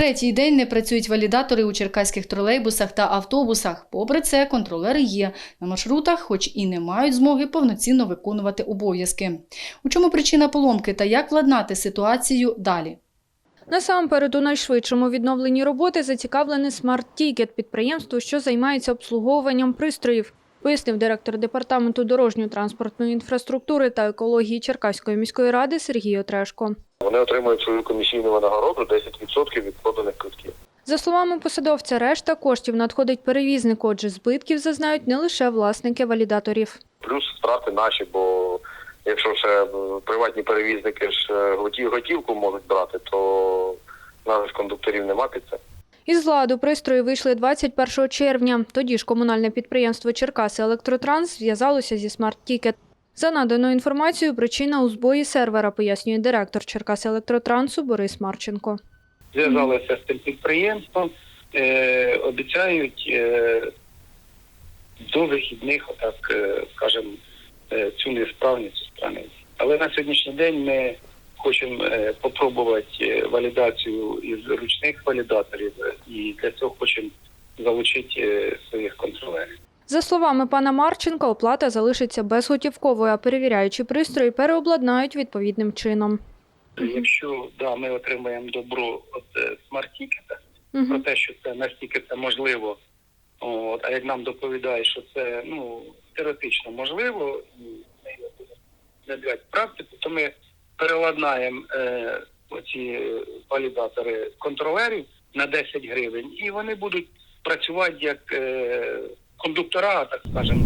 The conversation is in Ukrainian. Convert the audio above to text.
Третій день не працюють валідатори у черкаських тролейбусах та автобусах. Попри це, контролери є на маршрутах, хоч і не мають змоги повноцінно виконувати обов'язки. У чому причина поломки та як владнати ситуацію далі? Насамперед, у найшвидшому відновленні роботи зацікавлене Ticket – підприємство, що займається обслуговуванням пристроїв, пояснив директор департаменту дорожньої транспортної інфраструктури та екології Черкаської міської ради Сергій Отрешко. Вони отримують свою комісійну винагороду 10% від проданих квитків. За словами посадовця, решта коштів надходить перевізнику, отже, збитків зазнають не лише власники валідаторів. Плюс втрати наші, бо якщо ще приватні перевізники ж е, готівку можуть брати, то наших кондукторів нема під це. Із ладу пристрої вийшли 21 червня. Тоді ж комунальне підприємство Черкаси Електротранс зв'язалося зі Ticket. За наданою інформацією, причина у збої сервера, пояснює директор Черкаси Електротрансу Борис Марченко. зв'язалися з цим підприємством, е, обіцяють е, до вихідних, так е, скажемо, е, цю несправність устранити. Але на сьогоднішній день ми хочемо е, попробувати е, валідацію із ручних валідаторів е, і для цього хочемо залучити е, своїх контролерів. За словами пана Марченка, оплата залишиться безготівковою, а перевіряючі пристрої переобладнають відповідним чином. Якщо да, ми отримаємо добро від е, смарт-тікета, про Угу. те, що це настільки це можливо. От, а як нам доповідають, що це ну теоретично можливо, і ми його будемо в практику, то ми переладнаємо е, оці валідатори контролерів на 10 гривень, і вони будуть працювати як е, кондуктора, так скажемо,